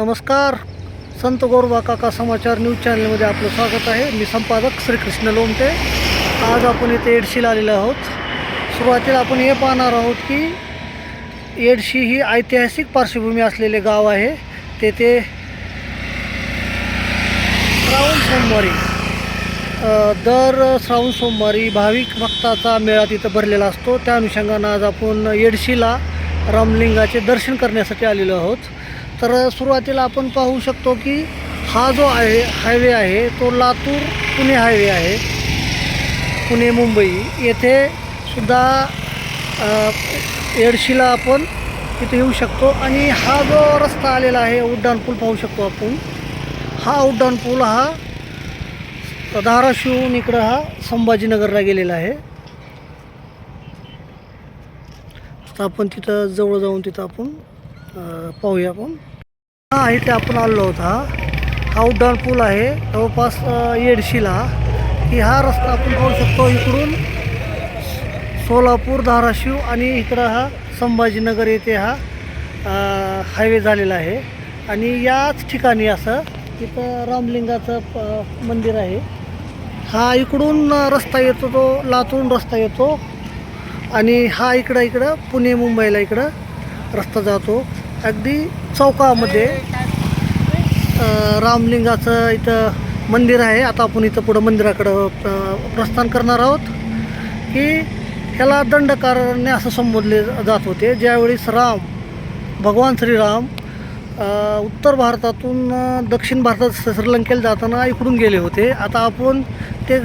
नमस्कार. संत गोरबा काका समाचार न्यूज चॅनलमध्ये आपलं स्वागत आहे. मी संपादक श्रीकृष्ण लोमटे. आज आपण इथे एडशीला आलेलो आहोत. सुरुवातीला आपण हे पाहणार आहोत की एडशी ही ऐतिहासिक पार्श्वभूमी असलेले गाव आहे. तेथे श्रावण सोमवारी दर श्रावण सोमवारी भाविक भक्ताचा मेळा तिथं भरलेला असतो. त्या अनुषंगानं आज आपण येडशीला रामलिंगाचे दर्शन करण्यासाठी आलेलो आहोत. तर सुरुवातीला आपण पाहू शकतो की हा जो आहे हायवे आहे तो लातूर पुणे हायवे आहे. पुणे मुंबई. येथे सुद्धा एडशीला येडशीला आपण इथे येऊ शकतो. आणि हा जो रस्ता आलेला आहे उड्डाणपूल पाहू शकतो आपण. हा उड्डाणपूल हा धाराशिवहून इकडं हा संभाजीनगरला गेलेला आहे. तर आपण तिथं जवळ जाऊन तिथं आपण पाहूया आपण. हा इथे आपण आलो आहोत हा उड्डाण पूल आहे. जवळपास येडशीला की हा रस्ता आपण पाहू शकतो इकडून सोलापूर धाराशिव आणि इकडं हा संभाजीनगर येथे हा हायवे झालेला आहे. आणि याच ठिकाणी असं इथं रामलिंगाचं प- मंदिर आहे. हा इकडून रस्ता येतो तो लातूरून रस्ता येतो. आणि हा इकडं इकडं पुणे मुंबईला इकडं रस्ता जातो. अगदी चौकामध्ये रामलिंगाचं इथं मंदिर आहे. आता आपण इथं पुढं मंदिराकडं प्रस्थान करणार आहोत की ह्याला दंडकारण्य असं संबोधले जात होते. ज्यावेळेस राम भगवान श्रीराम उत्तर भारतातून दक्षिण भारतात श्रीलंकेला जाताना इकडून गेले होते. आता आपण ते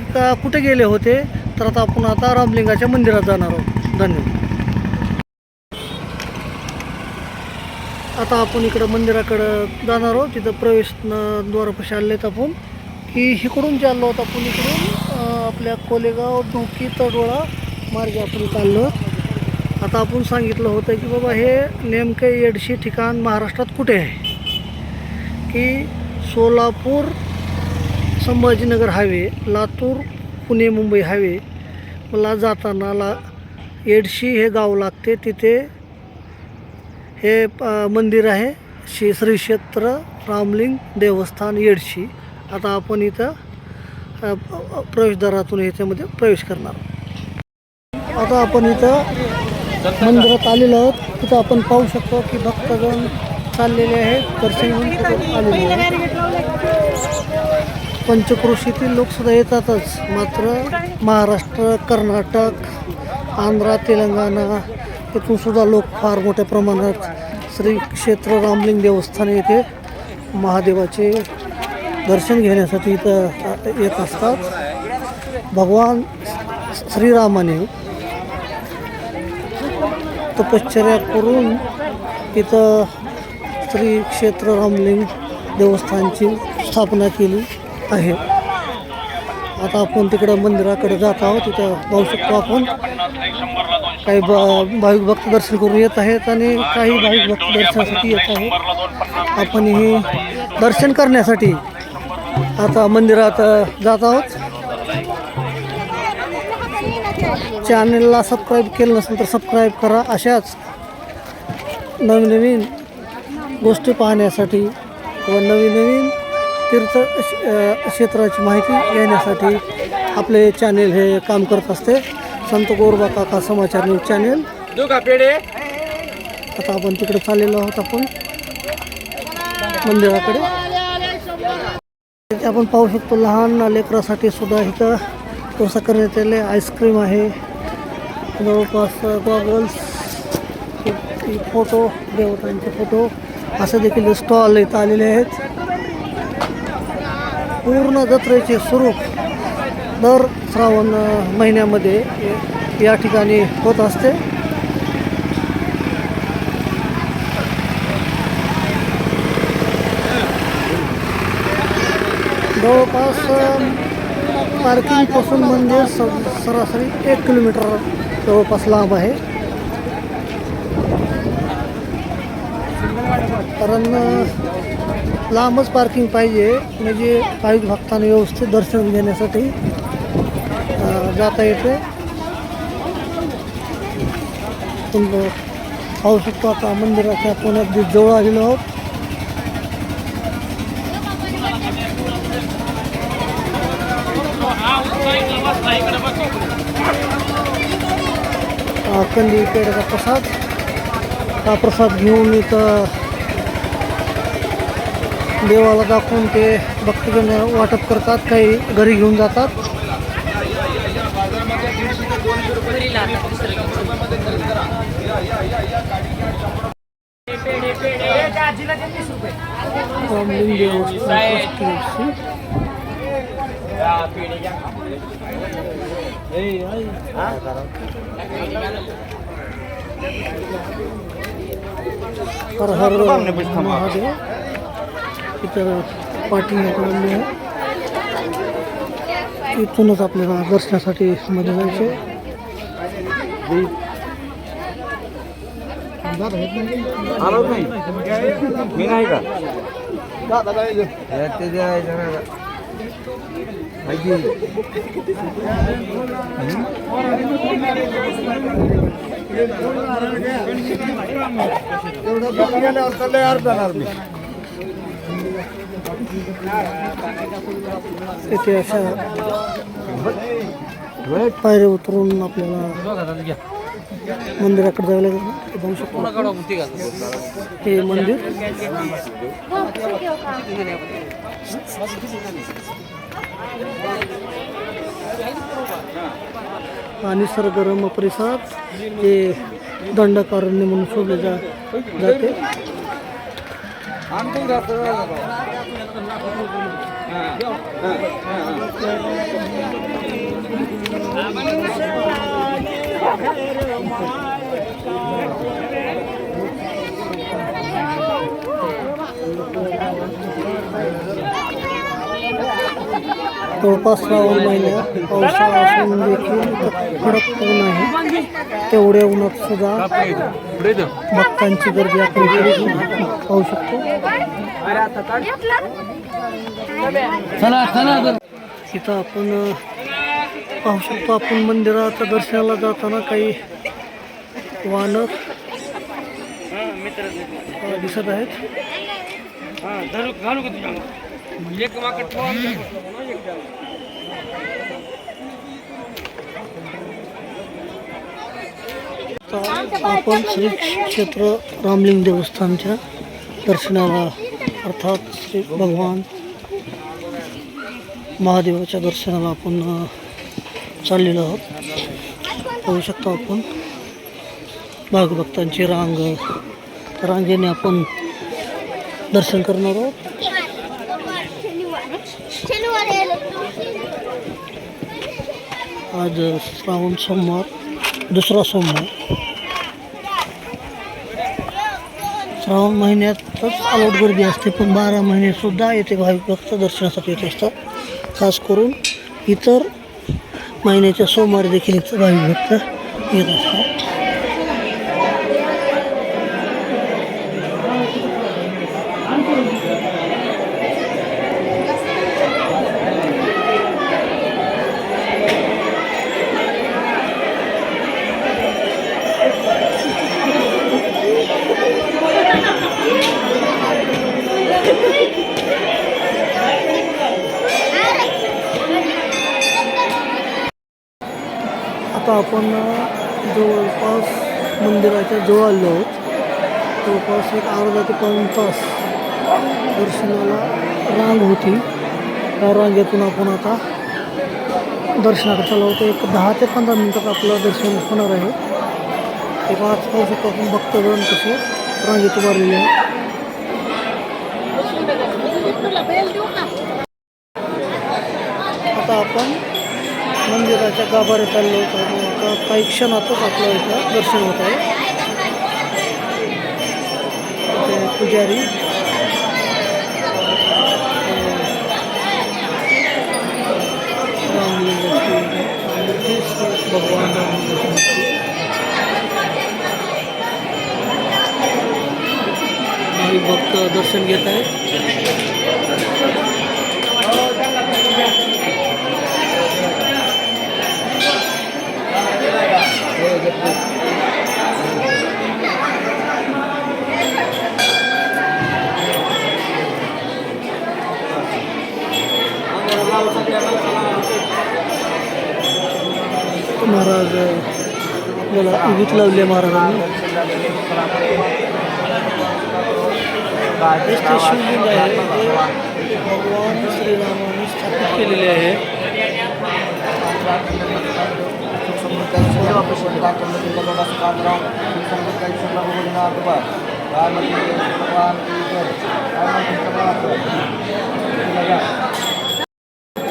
कुठे गेले होते? तर आता आपण आता रामलिंगाच्या मंदिरात जाणार आहोत. धन्यवाद. आता आपण इकडं मंदिराकडं जाणार आहोत. तिथं प्रवेश द्वारापाशी आले आहेत आपण. की इकडून चाललो आहोत आपण इकडून आपल्या कोलेगाव ढोकी तडोळा मार्गे आपण चाललो आता आपण सांगितलं होतं की बाबा हे नेमकं येडशी ठिकाण महाराष्ट्रात कुठे आहे? की सोलापूर संभाजीनगर हायवे लातूर पुणे मुंबई हायवे मला जाताना ला येडशी हे गाव लागते. तिथे हे मंदिर आहे. श्री श्री क्षेत्र रामलिंग देवस्थान येडशी. आता आपण इथं प्रवेशद्वारातून याच्यामध्ये प्रवेश करणार आता आपण इथं मंदिरात आलेलो आहोत. तिथं आपण पाहू शकतो की भक्तगण चाललेले आहेत. दर्शन आलेले आहेत. पंचक्रोशीतील लोकसुद्धा येतातच. मात्र महाराष्ट्र कर्नाटक आंध्रा तेलंगणा येथून सुद्धा लोक फार मोठ्या प्रमाणात श्री क्षेत्र रामलिंग देवस्थान येथे महादेवाचे दर्शन घेण्यासाठी इथं येत असतात. भगवान श्रीरामाने तपश्चर्या करून इथं श्री क्षेत्र रामलिंग देवस्थानची स्थापना केली आहे. आता आपण तिकडं मंदिराकडे जात आहोत. तिथं पाहू शकतो आपण. काही भाविक भक्त दर्शन करून येत आहेत आणि काही भाविक भक्त दर्शनासाठी येत आहेत. आपण हे दर्शन करण्यासाठी आता मंदिरात जात आहोत. चॅनलला सबस्क्राईब केलं नसेल तर सबस्क्राईब करा. अशाच नवीन नवीन गोष्टी पाहण्यासाठी व नवीन नवीन तीर्थ क्षेत्राची माहिती घेण्यासाठी आपले चॅनेल हे काम करत असते. संत गोरबा काका समाचार न्यूज चॅनेल आता आपण तिकडे चाललेलो आहोत आपण. मंदिराकडे. आपण पाहू शकतो लहान लेकरासाठी सुद्धा इथं व्यवस्था करण्यात आले आईस्क्रीम आहे. जवळपास गॉगल्स फोटो देवतांचे फोटो असे देखील स्टॉल इथं आलेले आहेत. पूर्ण जत्रेचे स्वरूप दर श्रावण महिन्यामध्ये या ठिकाणी होत असते. जवळपास पार्किंगपासून म्हणजे स सरासरी एक किलोमीटर जवळपास लांब आहे. कारण लांबच पार्किंग पाहिजे. म्हणजे काही भक्तांना व्यवस्थित दर्शन घेण्यासाठी जाता येते. पाहू शकतो आता मंदिराच्या आपण अगदी जवळ आलेलो आहोत. कंदी पेढाचा प्रसाद. हा प्रसाद घेऊन इथं देवाला दाखवून ते भक्तजन वाटप करतात काही घरी घेऊन जातात. हर हर महादेव इथं पाठी लागलेली आहे. इथूनच आपल्याला दर्शनासाठी मध्ये जायचे. एवढं अर्ध मी. इथे अशा पायऱ्या उतरून आपल्याला मंदिराकडे जायला लागेल. जाऊ शकतो. हे मंदिर. आणि सरगरम परिसर हे दंडकारण्य म्हणून शोधले जा जाते. जवळपास श्रावण महिन्यात पावसाळा असून देखील कडक ऊन आहे तेवढ्या उन्हात सुद्धा भक्तांची गर्दी आपण पाहू शकतो. इथं आपण पाहू शकतो आपण मंदिराच्या दर्शनाला जाताना काही वाहन दिसत आहेत. आपण श्री क्षेत्र रामलिंग देवस्थानच्या दर्शनाला अर्थात श्री भगवान महादेवाच्या दर्शनाला आपण चाललेलो आहोत. पाहू शकतो आपण भागभक्तांची रांग. रांगेने आपण दर्शन करणार आहोत. आज श्रावण सोमवार दुसरा सोमवार. श्रावण महिन्यातच आलोट गर्दी असते पण बारा महिनेसुद्धा येथे भाविक भक्त दर्शनासाठी येत असतात. खास करून इतर महिन्याच्या सोमवारी देखील इथं भाविक भक्त येत असतात. आता आपण जवळपास मंदिराच्या जवळ आलो आहोत. जवळपास एक अर्धा ते पाऊन तास दर्शनाला रांग होती. त्या रांगेतून आपण आता दर्शनाकडे चालू होतो एक दहा ते पंधरा मिनटात आपलं दर्शन होणार आहे. एक आज पाहू शकतो आपण भक्तगण कसे रांगेत उभारलेले आहे आता आपण मंदिराच्या गाभाऱ्यात आलो होतो. आणि आता काही क्षणातच आपलं इथं दर्शन होत आहे. इथे पुजारी. अं, रामलिंगाची मूर्ती, श्री भगवान रामलिंगाची मूर्ती. भाविक भक्त दर्शन घेत आहेत. इवीत लावली आहे महाराजांनी. जे शिवलिंग आहे ते भगवान श्रीरामाने स्थापित केलेले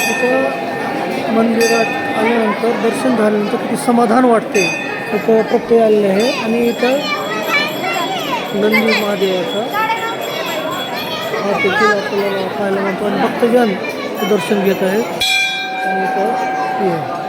इथं मंदिरात आल्यानंतर दर्शन झाल्यानंतर किती समाधान वाटते. एक प्रत्यय आलेले आहे आणि इथं नंदी महादेवाचा हा देखील आपल्याला पाहायला मिळतो. आणि भक्तजन दर्शन घेत आहेत. आणि इथं